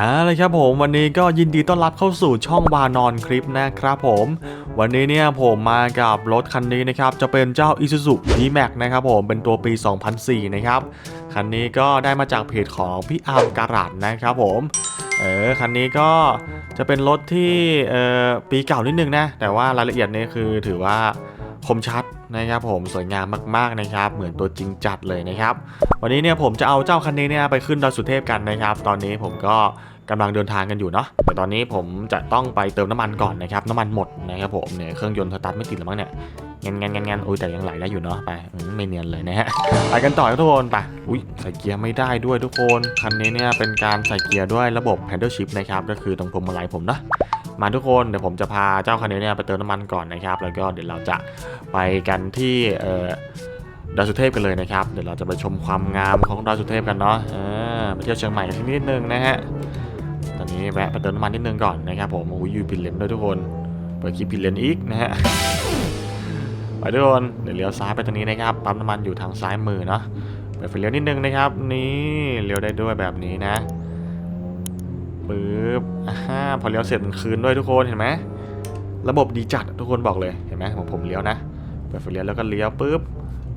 อ่าลยครับผมวันนี้ก็ยินดีต้อนรับเข้าสู่ช่องวานอนคลิปนะครับผม วันนี้เนี่ยผมมากับรถคันนี้นะครับ จะเป็นเจ้า Isuzu D-Max นะครับผมเป็นตัวปี 2004 นะครับ คันนี้ก็ได้มาจากเพจของพี่อาร์มการัดนะครับผมเออคันนี้ก็จะเป็นรถที่เออปีเก่านิดนึงนะ แต่ว่ารายละเอียดเนี่ยคือถือว่าคมชัด นะครับผมสวยงามมากๆนะครับ เหมือนตัวจริงจัดเลยนะครับ วันนี้เนี่ยผมจะเอาเจ้าคันนี้เนี่ยไปขึ้นดอยสุเทพกันนะครับ ตอนนี้ผมก็กำลังเดินทางกันอยู่เนาะแต่ตอนนี้ผมจะต้องไปเติมน้ำมันก่อนนะครับน้ำมันหมดนะครับผมเนี่ยเครื่องยนต์สตาร์ทไม่ติดหรือมั้งเนี่ยงันงันงันงันโอ้ยแต่ยังไหลได้อยู่เนาะไปไม่เนียนเลยนะฮะไปกันต่อทุกคนไปอุ้ยใส่เกียร์ไม่ได้ด้วยทุกคนคันนี้เนี่ยเป็นการใส่เกียร์ด้วยระบบ paddle shift นะครับก็คือตรงพวงมาลัยผมเนาะ มาทุกคนเดี๋ยวผมจะพาเจ้าคันนี้เนี่ยไปเติมน้ำมันก่อนนะครับ แล้วก็เดี๋ยวเราจะไปกันที่เออดอยสุเทพกันเลยนะครับ เดี๋ยวเราจะไปชมความงามของดอยสุเทพกันเนาะเออไปเที่ยวเชียงใหม่กันทีนิดนึงนะฮะตอนนี้แวะไปเติมน้ำมันนิดนึงก่อนนะครับผมโอ้ยยูพินเลนด้วยทุกคนเปิดคลิปพินเลนอีกนะฮะไปทุกคนเดี๋ยวเลี้ยวซ้ายไปตรงนี้นะครับปั๊มน้ำมันอยู่ทางซ้ายมือเนาะเปิดไฟเลี้ยวนิดนึงนะครับ นี่เลี้ยวได้ด้วยแบบนี้นะ ปึ๊บอ่าพอเลี้ยวเสร็จมันคืนด้วยทุกคนเห็นไหมระบบดีจัดทุกคนบอกเลยเห็นไหมผมผมเลี้ยวนะเปิดไฟเลี้ยวแล้วก็เลี้ยวปุ๊บ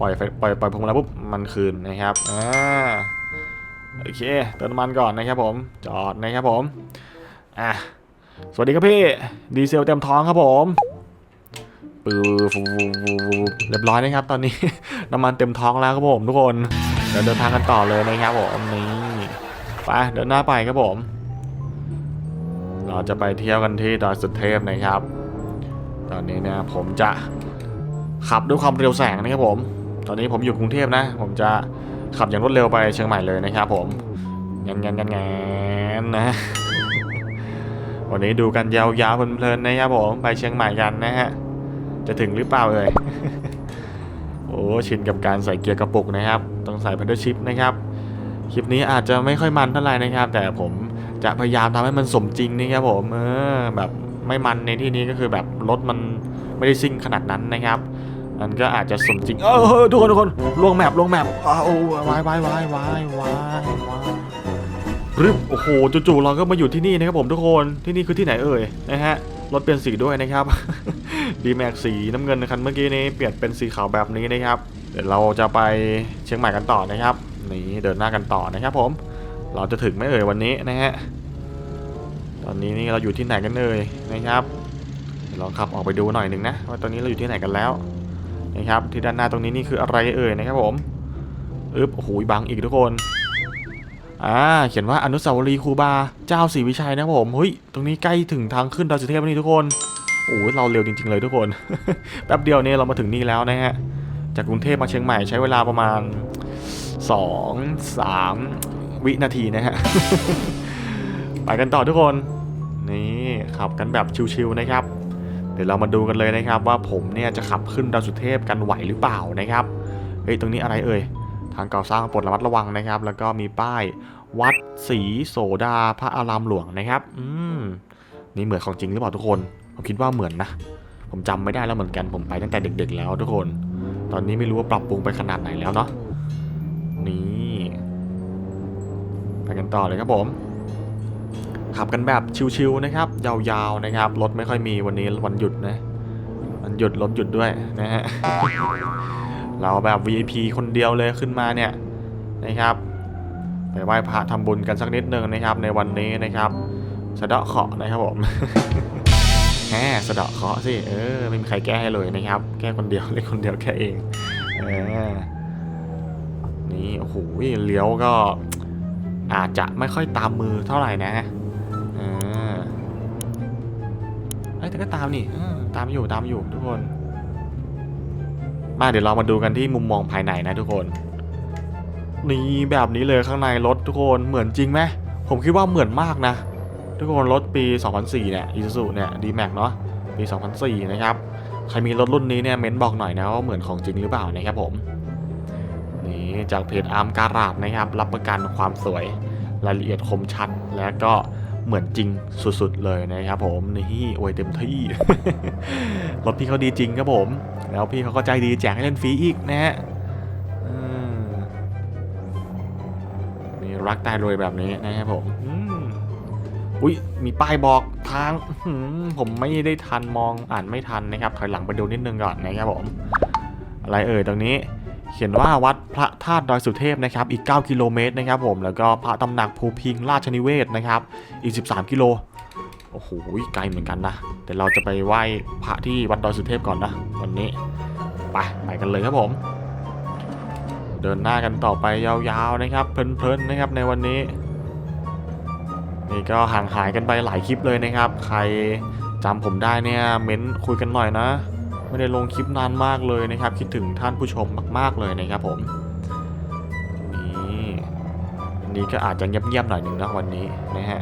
ปล่อยไฟปล่อยปล่อยพวงมาลัยปุ๊บมันคืนนะครับอ่าโอเคเติมน้ำมันก่อนนะครับผมจอดนะครับผมอะสวัสดีครับพี่ดีเซลเต็มท้องครับผมปื๊บฟูฟูฟูฟูเรียบร้อยนะครับ ตอนนี้ น้ำมันเต็มท้องแล้วครับผมทุกคนเดี๋ยวเดินทางกันต่อเลยนะครับผมนี่ไปเดินหน้าไปครับผม เราจะไปเที่ยวกันที่ดอยสุเทพนะครับ ตอนนี้เนี่ยผมจะขับด้วยความเร็วแสงนะครับผม ตอนนี้ผมอยู่กรุงเทพนะ ผมจะขับอย่างรวดเร็วไปเชียงใหม่เลยนะครับผมงันงันงันงันนะ วันนี้ดูกันยาวๆเพลินๆนะครับผม ไปเชียงใหม่กันนะฮะ จะถึงหรือเปล่าเอ่ย โอ้ชินกับการใส่เกียร์กระปุกนะครับ ต้องใส่พันธุ์ชิปนะครับ คลิปนี้อาจจะไม่ค่อยมันเท่าไหร่นะครับ แต่ผม จะพยายามทำให้มันสมจริงนะครับผมเออแบบไม่มันในที่นี้ก็คือแบบรถมันไม่ได้ซิ่งขนาดนั้นนะครับมันก็อาจจะสมจริงเออเออทุกคนทุกคนลวงแมปลวงแมปอ้าววายวายวายวายวายวายรึบโอ้โหจู่ๆเราก็มาอยู่ที่นี่นะครับผมทุกคนที่นี่คือที่ไหนเอ่ยนะฮะรถเปลี่ยนสีด้วยนะครับดีแม็กสีน้ำเงินคันเมื่อกี้นี้เปลี่ยนเป็นสีขาวแบบนี้นะครับ เดี๋ยวเราจะไปเชียงใหม่กันต่อนะครับนี่เดินหน้ากันต่อนะครับผม เราจะถึงไหมเอ่ยวันนี้นะฮะ ตอนนี้นี่เราอยู่ที่ไหนกันเอ่ยนะครับเดี๋ยวลองขับออกไปดูหน่อยหนึ่งนะว่าตอนนี้เราอยู่ที่ไหนกันแล้วนะครับที่ด้านหน้าตรงนี้นี่คืออะไรเอ่ยนะครับผมอึบโอ้โหบังอีกทุกคนอ่าเขียนว่าอนุสาวรีย์ครูบาเจ้าศรีวิชัยนะครับผมเฮ้ยตรงนี้ใกล้ถึงทางขึ้นดอยสุเทพนี่ทุกคนโอ้เราเร็วจริง ๆ เลยทุกคนแป๊บเดียวเนี่ยเรามาถึงนี่แล้วนะฮะจากกรุงเทพมาเชียงใหม่ใช้เวลาประมาณ 2 3 วินาทีนะฮะ ไปกันต่อทุกคน นี่ขับกันแบบชิวๆนะครับ เดี๋ยวเรามาดูกันเลยนะครับว่าผมเนี่ยจะขับขึ้นดาวสุเทพกันไหวหรือเปล่านะครับ เฮ้ยตรงนี้อะไรเอ่ย ทางก่อสร้างปรดระมัดระวังนะครับ แล้วก็มีป้ายวัดศรีโสดาพระอารามหลวงนะครับ อืม นี่เหมือนของจริงหรือเปล่าทุกคน ผมคิดว่าเหมือนนะ ผมจำไม่ได้แล้วเหมือนกัน ผมไปตั้งแต่เด็ก ๆ แล้วทุกคน ตอนนี้ไม่รู้ว่าปรับปรุงไปขนาดไหนแล้วเนาะ นี่ ไปกันต่อเลยครับผมขับกันแบบชิวๆนะครับ ยาวๆนะครับรถไม่ค่อยมีวันนี้วันหยุดนะวันหยุดรถหยุดด้วยนะฮะเราแบบ VIP คนเดียวเลยขึ้นมาเนี่ยนะครับ ไปไหว้พระทำบุญกันสักนิดนึงนะครับ ในวันนี้นะครับสะเดาะเคาะนะครับผมแหมสะเดาะเคาะสิเออไม่มีใครแก้ให้เลยนะครับ แก้คนเดียวเล่นคนเดียวแค่เองเออนี่โอ้โหเลี้ยวก็ อาจจะไม่ค่อยตามมือเท่าไหร่นะอ่าเอ้แต่ก็ตามนี่ตามอยู่ตามอยู่ทุกคน มาเดี๋ยวเรามาดูกันที่มุมมองภายในนะทุกคน นี่แบบนี้เลยข้างในรถทุกคนเหมือนจริงไหมผมคิดว่าเหมือนมากนะ ทุกคนรถปี 2004 เนี่ย Isuzu เนี่ย D-Max เนาะปี 2004 นะครับ ใครมีรถรุ่นนี้เนี่ยเม้นบอกหน่อยนะว่าเหมือนของจริงหรือเปล่านะครับผม นี่จากเพจอาร์มการาดนะครับ รับประกันความสวยรายละเอียดคมชัด และก็เหมือนจริงสุดๆเลยนะครับผมนี่โอ้ยเต็มที่รถพี่เขาดีจริงครับผม แล้วพี่เขาก็ใจดีแจกให้เล่นฟรีอีกนะฮะมนี่รักตายรวยแบบนี้นะครับผมอุ้ยมีป้ายบอกทางผมไม่ได้ทันมองอ่านไม่ทันนะครับถอยหลังไปดูนิดนึงก่อนนะครับผม อะไรเอ่ยตรงนี้ เขียนว่าวัดพระธาตุดอยสุเทพนะครับ อีก 9 กิโลเมตรนะครับผม แล้วก็พระตำหนักภูพิงราชนิเวศนะครับ อีก 13 กิโล โอ้โห ไกลเหมือนกันนะ แต่เราจะไปไหว้พระที่วัดดอยสุเทพก่อนนะ วันนี้ ไป ไปกันเลยครับผม เดินหน้ากันต่อไปยาวๆนะครับ เพลินๆนะครับในวันนี้ นี่ก็ห่างหายกันไปหลายคลิปเลยนะครับ ใครจำผมได้เนี่ยเม้นคุยกันหน่อยนะ ไม่ได้ลงคลิปนานมากเลยนะครับ คิดถึงท่านผู้ชมมาก ๆเลยนะครับผมนี่วันนี้ก็อาจจะเงียบๆหน่อยหนึ่งนะวันนี้นะฮะ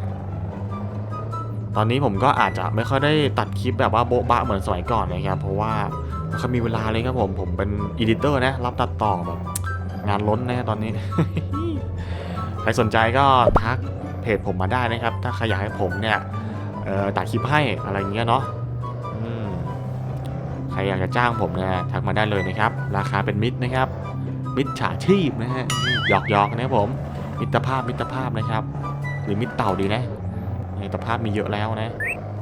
ตอนนี้ผมก็อาจจะไม่ค่อยได้ตัดคลิปแบบว่าโบ๊ะบะเหมือนสมัยก่อนนะครับเพราะว่าไม่ค่อยมีเวลาเลยครับผมผมเป็นอีดิเตอร์นะรับตัดต่อแบบงานล้นนะตอนนี้ ใครสนใจก็ทักเพจผมมาได้นะครับ ถ้าใครอยากให้ผมเนี่ยตัดคลิปให้อะไรเงี้ยเนาะ อยากจะจ้างผมนี่ยทักมาได้เลยนะครับ ราคาเป็นมิตรนะครับ มิตรฉาชีพนะฮะหยอกหยอกนะผม มิตรภาพมิตรภาพนะครับ หรือมิตรเต่าดีนะมิตรภาพมีเยอะแล้วนะ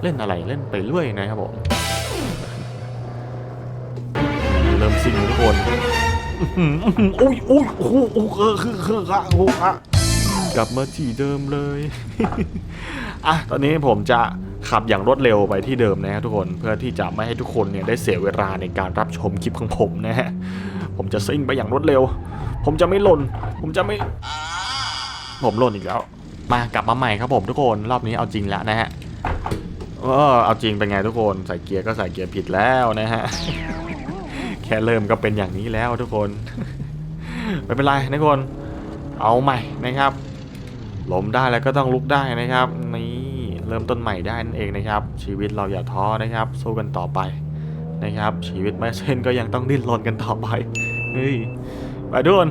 เล่นอะไรเล่นไปเรื่อยนะครับผมเริ่มซิ่งทุกคนอุ้ยอุ้ยโอ้โหโอ้โหคือคือคืออะโอ้โหอะกลับมาที่เดิมเลย อะ ตอนนี้ผมจะ ขับอย่างรวดเร็วไปที่เดิมนะครับทุกคนเพื่อที่จะไม่ให้ทุกคนเนี่ยได้เสียเวลาในการรับชมคลิปของผมนะฮะผมจะซิ่งไปอย่างรวดเร็ว ผมจะไม่หล่น ผมจะไม่ ผมหล่นอีกแล้ว มากลับมาใหม่ครับผมทุกคนรอบนี้เอาจริงแล้วนะฮะเออเอาจริงเป็นไงทุกคนใส่เกียร์ก็ใส่เกียร์ผิดแล้วนะฮะแค่เริ่มก็เป็นอย่างนี้แล้วทุกคนไม่เป็นไรนะทุกคน เอาใหม่นะครับล้มได้แล้วก็ต้องลุกได้นะครับ นี่ เริ่มต้นใหม่ได้นั่นเองนะครับ ชีวิตเราอย่าท้อนะครับ สู้กันต่อไปนะครับ ชีวิตไม่เส้นก็ยังต้องดิ้นรนกันต่อไปเฮ้ยไปทุกคน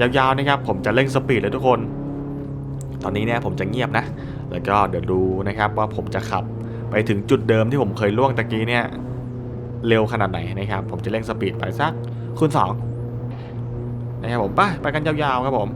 ยาวๆนะครับ ผมจะเร่งสปีดเลยทุกคน ตอนนี้เนี่ยผมจะเงียบนะ แล้วก็เดี๋ยวดูนะครับว่าผมจะขับไปถึงจุดเดิมที่ผมเคยล่วงตะกี้เนี่ยเร็วขนาดไหนนะครับ ผมจะเร่งสปีดไปสักคูณสองนะครับผมไปไปกันยาวๆครับผม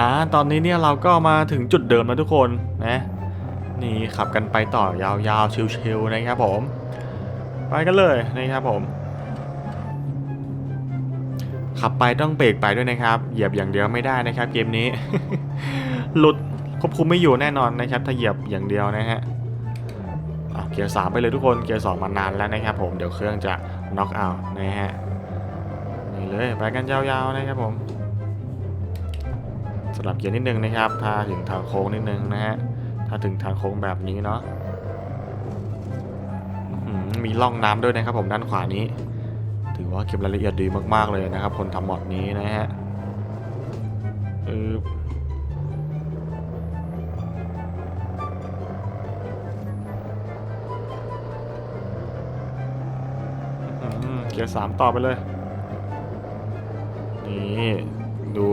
อ่าตอนนี้เนี่ยเราก็มาถึงจุดเดิมแล้วทุกคนนะนี่ขับกันไปต่อยาวๆชิวๆนะครับผม ไปกันเลยนะครับผม ขับไปต้องเบรกไปด้วยนะครับ เหยียบอย่างเดียวไม่ได้นะครับ เกมนี้ หลุดควบคุมไม่อยู่แน่นอนนะครับ ถ้าเหยียบอย่างเดียวนะฮะเกียร์สามไปเลยทุกคนเกียร์สองมานานแล้วนะครับผมเดี๋ยวเครื่องจะน็อกเอาท์นะฮะนี่เลยไปกันยาวๆนะครับผม ลับเกียร์นิดนึงนะครับ ถ้าถึงทางโค้งนิดนึงนะฮะ ถ้าถึงทางโค้งแบบนี้เนาะมีร่องน้ำด้วยนะครับผมด้านขวานี้ ถือว่าเก็บรายละเอียดดีมากๆเลยนะครับ คนทำมอดนี้นะฮะอือเกียร์สามต่อไปเลย นี่ ดู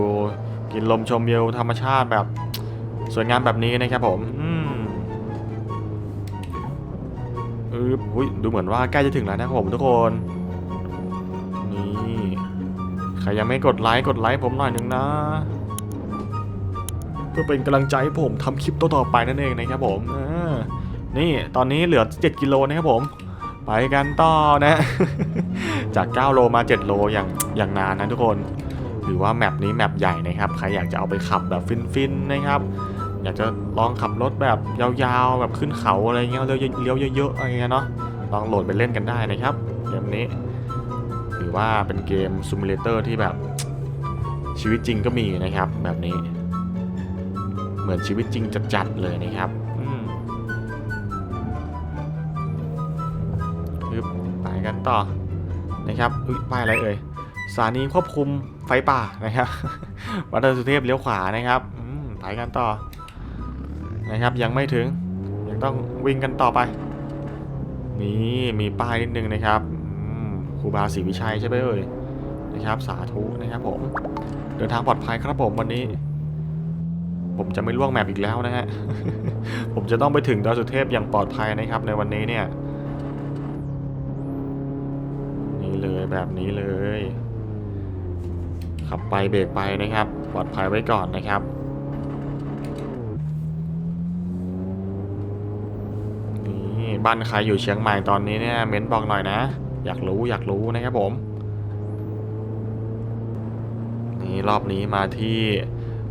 กินลมชมวิวธรรมชาติแบบสวยงามแบบนี้นะครับผมอืมอออุ้ยดูเหมือนว่าใกล้จะถึงแล้วนะครับผมทุกคนนี่ใครยังไม่กดไลค์กดไลค์ผมหน่อยหนึงนะ เพื่อเป็นกำลังใจให้ผมทำคลิปต่อๆไปนั่นเองนะครับผมนี่ตอนนี้เหลือ 7 กิโลนะครับผมไปกันต่อนะ จาก 9 โลมา 7 โลอย่างอย่างนานนะทุกคน หรือว่าแมปนี้แมปใหญ่นะครับ ใครอยากจะเอาไปขับแบบฟินๆนะครับ อยากจะลองขับรถแบบยาวๆ แบบขึ้นเขาอะไรเงี้ยเลี้ยวเยอะๆอะไรเงี้ยเนาะ ลองโหลดไปเล่นกันได้นะครับ เกมนี้ หรือว่าเป็นเกมซูมิเลเตอร์ที่แบบชีวิตจริงก็มีนะครับ แบบนี้ เหมือนชีวิตจริงจัดๆเลยนะครับอืมปึ๊บไปกันต่อนะครับอุ้ยป้ายอะไรเอ่ย สถานีควบคุมไฟป่านะครับวัดดอยสุเทพเลี้ยวขวานะครับไปกันต่อนะครับ ยังไม่ถึง ยังต้องวิ่งกันต่อไป นี่มีป้ายนิดนึงนะครับอืมครูบาศรีวิชัยใช่ไหมเอ่ยนะครับสาธุนะครับผม เดินทางปลอดภัยครับผมวันนี้ ผมจะไม่ล่วงแมปอีกแล้วนะฮะผมจะต้องไปถึงดอยสุเทพอย่างปลอดภัยนะครับ ในวันนี้เนี่ย นี่เลยแบบนี้เลย ขับไปเบรกไปนะครับ ปลอดภัยไว้ก่อนนะครับ นี่บ้านใครอยู่เชียงใหม่ตอนนี้เนี่ยเม้นบอกหน่อยนะ อยากรู้อยากรู้นะครับผม นี่รอบนี้มาที่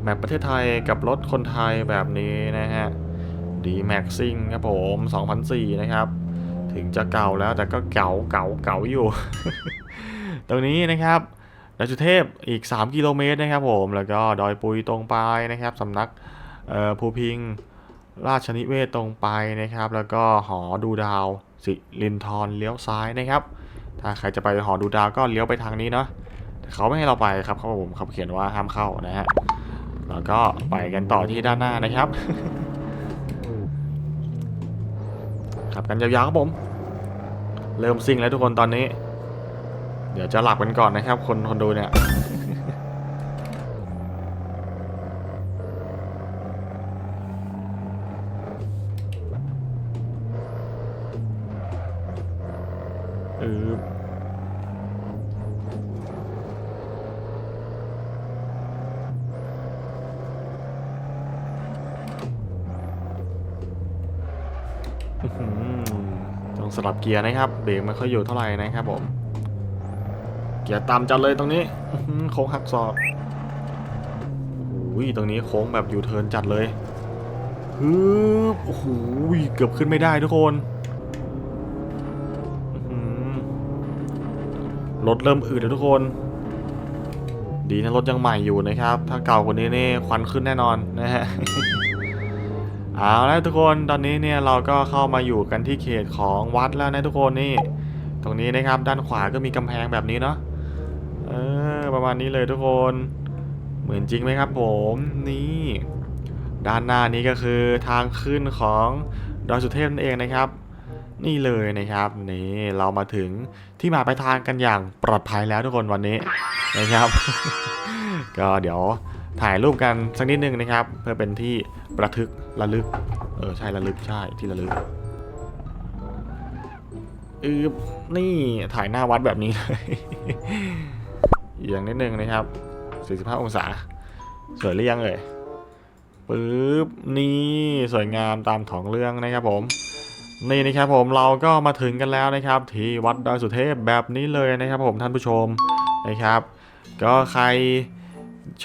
แมปประเทศไทยกับรถคนไทยแบบนี้นะฮะดีแม็กซิ่งครับผม2004นะครับถึงจะเก่าแล้วแต่ก็เก่าเก่าเก่าอยู่ ตรงนี้นะครับ ดอยสุเทพอีก 3 กิโลเมตรนะครับผมแล้วก็ดอยปุยตรงไปนะครับสำนักภูพิงราชนิเวศตรงไปนะครับ แล้วก็หอดูดาวสิรินทรเลี้ยวซ้ายนะครับ ถ้าใครจะไปหอดูดาวก็เลี้ยวไปทางนี้เนาะเขาไม่ให้เราไปครับเขาผมเขาเขียนว่าห้ามเข้านะฮะแล้วก็ไปกันต่อที่ด้านหน้านะครับขับกันยาวๆครับผม เริ่มซิ่งแล้วทุกคนตอนนี้ เดี๋ยวจะหลับกันก่อนนะครับ คนคนดูเนี่ยเอออื้อหือต้องสลับเกียร์นะครับ เบรกไม่ค่อยอยู่เท่าไหร่นะครับผม เกียร์ต่ำจัดเลยตรงนี้โค้งหักศอกโอ้ยตรงนี้โค้งแบบยูเทิร์นจัดเลยฮึบโอ้โหเกือบขึ้นไม่ได้ทุกคนรถเริ่มอืดแล้วทุกคน ดีนะรถยังใหม่อยู่นะครับ ถ้าเก่ากว่านี้นี่ควันขึ้นแน่นอนนะฮะเอาแล้วทุกคนตอนนี้เนี่ยเราก็เข้ามาอยู่กันที่เขตของวัดแล้วนะทุกคนนี่ ตรงนี้นะครับด้านขวาก็มีกำแพงแบบนี้เนาะ มาณนี้เลยทุกคน เหมือนจริงไหมครับผมนี่ด้านหน้านี้ก็คือทางขึ้นของดอยสุเทพนั่นเองนะครับ นี่เลยนะครับนี่เรามาถึงที่มาไปลายทางกันอย่างปลอดภัยแล้วทุกคนวันนี้นะครับ ก็เดี๋ยวถ่ายรูปกันสักนิดนึงนะครับ เพื่อเป็นที่ประทึกระลึกเออใช่ระลึกใช่ที่ระลึกอืบนี่ถ่ายหน้าวัดแบบนี้เลย อย่างนิดนึงนะครับ 45 องศา สวยหรือยังเอ่ยปึ๊บนี่สวยงามตามของเรื่องนะครับผมนี่นะครับผมเราก็มาถึงกันแล้วนะครับ ที่วัดดอยสุเทพแบบนี้เลยนะครับผมท่านผู้ชมนะครับ ก็ใคร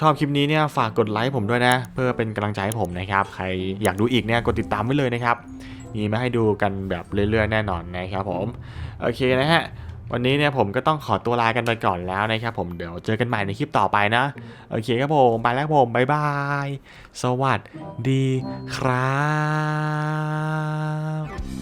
ชอบคลิปนี้เนี่ยฝากกดไลค์ผมด้วยนะ เพื่อเป็นกำลังใจให้ผมนะครับ ใครอยากดูอีกเนี่ยกดติดตามไว้เลยนะครับ มีมาให้ดูกันแบบเรื่อยๆ แน่นอนนะครับผม โอเคนะฮะ วันนี้เนี่ยผมก็ต้องขอตัวลากันไปก่อนแล้วนะครับผมเดี๋ยวเจอกันใหม่ในคลิปต่อไปนะ โอเคครับผมไปแล้วผมบายบาย สวัสดีครับ